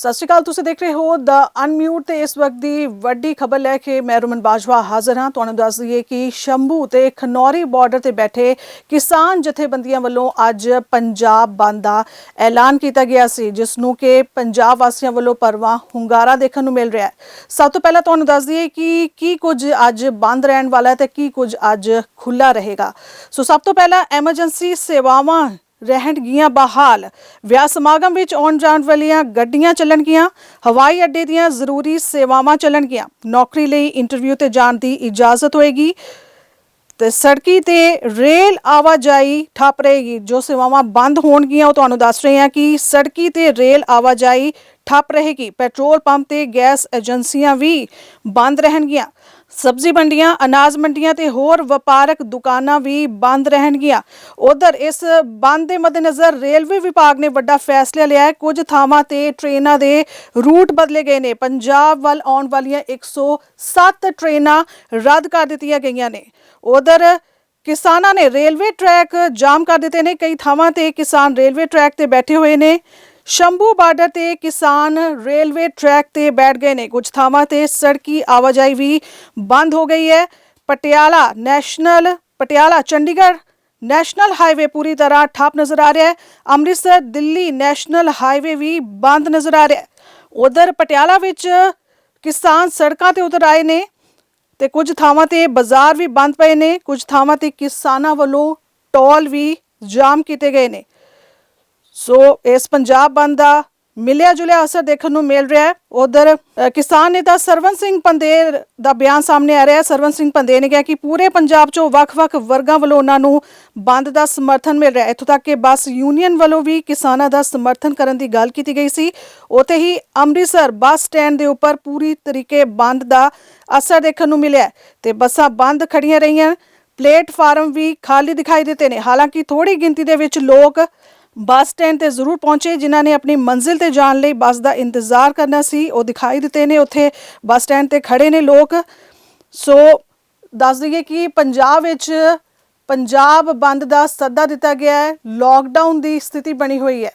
ਸਤਿ ਸ਼੍ਰੀ ਅਕਾਲ, ਤੁਸੀਂ ਦੇਖ ਰਹੇ ਹੋ ਦ ਅਨਮਿਊਟ ਤੇ ਇਸ ਵਕਤ ਦੀ ਵੱਡੀ ਖਬਰ ਲੈ ਕੇ ਮੈਂ ਰਮਨ ਬਾਜਵਾ ਹਾਜ਼ਰ ਹਾਂ। ਤੁਹਾਨੂੰ ਦੱਸ ਦਈਏ ਕਿ ਸ਼ੰਭੂ ਤੇ ਖਨੌਰੀ ਬਾਰਡਰ ਤੇ ਬੈਠੇ ਕਿਸਾਨ ਜਥੇਬੰਦੀਆਂ ਵੱਲੋਂ ਅੱਜ ਪੰਜਾਬ ਬੰਦ ਦਾ ਐਲਾਨ ਕੀਤਾ ਗਿਆ ਸੀ ਜਿਸ ਨੂੰ ਕਿ ਪੰਜਾਬ ਵਾਸੀਆਂ ਵੱਲੋਂ ਪਰਵਾ ਹੁੰਗਾਰਾ ਦੇਖਣ ਨੂੰ ਮਿਲ ਰਿਹਾ ਹੈ। ਸਭ ਤੋਂ ਪਹਿਲਾਂ ਤੁਹਾਨੂੰ ਦੱਸ ਦਈਏ ਕਿ ਕੀ ਕੁਝ ਅੱਜ ਬੰਦ ਰਹਿਣ ਵਾਲਾ ਹੈ ਤੇ ਕੀ ਕੁਝ ਅੱਜ ਖੁੱਲਾ ਰਹੇਗਾ। ਸੋ ਸਭ ਤੋਂ ਪਹਿਲਾਂ ਐਮਰਜੈਂਸੀ ਸੇਵਾਵਾਂ ਰਹਿਣਗੀਆਂ ਬਹਾਲ। ਵਿਆਹ ਸਮਾਗਮ ਵਿੱਚ ਆਉਣ ਜਾਣ ਵਾਲੀਆਂ ਗੱਡੀਆਂ ਚੱਲਣਗੀਆਂ, ਹਵਾਈ ਅੱਡੇ ਦੀਆਂ ਜ਼ਰੂਰੀ ਸੇਵਾਵਾਂ ਚੱਲਣਗੀਆਂ। ਨੌਕਰੀ ਲਈ ਇੰਟਰਵਿਊ ਤੇ ਜਾਣ ਦੀ ਇਜਾਜ਼ਤ ਹੋਏਗੀ। ਤੇ ਸੜਕੀ ਤੇ ਰੇਲ ਆਵਾਜਾਈ ਠੱਪ ਰਹੇਗੀ ਜੋ ਸੇਵਾਵਾਂ ਬੰਦ ਹੋਣਗੀਆਂ, ਉਹ ਤੁਹਾਨੂੰ ਦੱਸ ਰਹੇ ਹਾਂ ਕਿ ਸੜਕੀ ਤੇ ਰੇਲ ਆਵਾਜਾਈ ਠੱਪ ਰਹੇਗੀ। ਪੈਟਰੋਲ ਪੰਪ ਤੇ ਗੈਸ ਏਜੰਸੀਆਂ ਵੀ ਬੰਦ ਰਹਿਣਗੀਆਂ। ਸਬਜ਼ੀ ਮੰਡੀਆਂ, ਅਨਾਜ ਮੰਡੀਆਂ ਤੇ ਹੋਰ ਵਪਾਰਕ ਦੁਕਾਨਾਂ ਵੀ ਬੰਦ ਰਹਿਣਗੀਆਂ। ਉਧਰ ਇਸ ਬੰਦ ਦੇ ਮੱਦੇਨਜ਼ਰ ਰੇਲਵੇ ਵਿਭਾਗ ਨੇ ਵੱਡਾ ਫੈਸਲਾ ਲਿਆ ਹੈ। ਕੁਝ ਥਾਵਾਂ ਤੇ ਟ੍ਰੇਨਾਂ ਦੇ ਰੂਟ ਬਦਲੇ ਗਏ ਨੇ। ਪੰਜਾਬ ਵੱਲ ਆਉਣ ਵਾਲੀਆਂ 107 ਟ੍ਰੇਨਾਂ ਰੱਦ ਕਰ ਦਿੱਤੀਆਂ ਗਈਆਂ ਨੇ। ਉਧਰ ਕਿਸਾਨਾਂ ਨੇ ਰੇਲਵੇ ਟਰੈਕ ਜਾਮ ਕਰ ਦਿੱਤੇ ਨੇ। ਕਈ ਥਾਵਾਂ ਤੇ ਕਿਸਾਨ ਰੇਲਵੇ ਟਰੈਕ ਤੇ ਬੈਠੇ ਹੋਏ ਨੇ। ਸ਼ੰਭੂ ਬਾਰਡਰ ਤੇ ਕਿਸਾਨ ਰੇਲਵੇ ਟਰੈਕ ਤੇ ਬੈਠ ਗਏ ਨੇ। ਕੁਝ ਥਾਵਾਂ ਤੇ ਸੜਕੀ ਆਵਾਜਾਈ ਵੀ ਬੰਦ ਹੋ ਗਈ ਹੈ। Patiala national, Patiala, Chandigarh national highway ਪੂਰੀ ਤਰ੍ਹਾਂ ਠੱਪ ਨਜ਼ਰ ਆ ਰਿਹਾ ਹੈ। ਅੰਮ੍ਰਿਤਸਰ, ਦਿੱਲੀ ਨੈਸ਼ਨਲ ਹਾਈਵੇ ਵੀ ਬੰਦ ਨਜ਼ਰ ਆ ਰਿਹਾ ਹੈ। ਉਧਰ ਪਟਿਆਲਾ ਵਿੱਚ ਕਿਸਾਨ ਸੜਕਾਂ ਤੇ ਉਤਰ ਆਏ ਨੇ ਤੇ ਕੁਝ ਥਾਵਾਂ ਤੇ ਬਾਜ਼ਾਰ ਵੀ ਬੰਦ ਪਏ ਨੇ। ਕੁਝ ਥਾਵਾਂ ਤੇ ਕਿਸਾਨਾਂ ਵੱਲੋਂ ਟੋਲ ਵੀ ਜਾਮ ਕੀਤੇ ਗਏ ਨੇ। ਸੋ ਇਸ ਪੰਜਾਬ ਬੰਦ ਦਾ ਮਿਲਿਆ ਜੁਲਿਆ ਅਸਰ ਦੇਖਣ ਨੂੰ ਮਿਲ ਰਿਹਾ ਹੈ। ਉਧਰ ਕਿਸਾਨ ਨੇਤਾ ਸਰਵਨ ਸਿੰਘ ਪੰਦੇਰ ਦਾ ਬਿਆਨ ਸਾਹਮਣੇ ਆ ਰਿਹਾ ਹੈ। ਸਰਵਨ ਸਿੰਘ ਪੰਦੇਰ ਨੇ ਕਿਹਾ ਕਿ ਪੂਰੇ ਪੰਜਾਬ 'ਚੋਂ ਵੱਖ-ਵੱਖ ਵਰਗਾਂ ਵੱਲੋਂ ਉਹਨਾਂ ਨੂੰ ਬੰਦ ਦਾ ਸਮਰਥਨ ਮਿਲ ਰਿਹਾ ਹੈ। ਇੱਥੋਂ ਤੱਕ ਕਿ ਬੱਸ ਯੂਨੀਅਨ ਵੱਲੋਂ ਵੀ ਕਿਸਾਨਾਂ ਦਾ ਸਮਰਥਨ ਕਰਨ ਦੀ ਗੱਲ ਕੀਤੀ ਗਈ ਸੀ। ਉਤੇ ਹੀ ਅੰਮ੍ਰਿਤਸਰ ਬੱਸ ਸਟੈਂਡ ਦੇ ਉੱਪਰ ਪੂਰੀ ਤਰੀਕੇ ਬੰਦ ਦਾ ਅਸਰ ਦੇਖਣ ਨੂੰ ਮਿਲਿਆ ਹੈ ਤੇ ਬੱਸਾਂ ਬੰਦ ਖੜੀਆਂ ਰਹੀਆਂ। ਪਲੇਟਫਾਰਮ ਵੀ ਖਾਲੀ ਦਿਖਾਈ ਦਿੱਤੇ ਨੇ। ਹਾਲਾਂਕਿ ਥੋੜੀ ਗਿਣਤੀ ਦੇ ਵਿੱਚ ਲੋਕ ਬੱਸ ਸਟੈਂਡ ਤੇ ਜ਼ਰੂਰ ਪਹੁੰਚੇ, ਜਿਨ੍ਹਾਂ ਨੇ ਆਪਣੀ ਮੰਜ਼ਿਲ ਤੇ ਜਾਣ ਲਈ ਬੱਸ ਦਾ ਇੰਤਜ਼ਾਰ ਕਰਨਾ ਸੀ। ਉਹ ਦਿਖਾਈ ਦਿੱਤੇ ਨੇ, ਉੱਥੇ ਬੱਸ ਸਟੈਂਡ ਤੇ ਖੜੇ ਨੇ ਲੋਕ। ਸੋ ਦੱਸ ਦਈਏ ਕਿ ਪੰਜਾਬ ਵਿੱਚ ਪੰਜਾਬ ਬੰਦ ਦਾ ਸੱਦਾ ਦਿੱਤਾ ਗਿਆ ਹੈ। ਲੋਕਡਾਊਨ ਦੀ ਸਥਿਤੀ ਬਣੀ ਹੋਈ ਹੈ।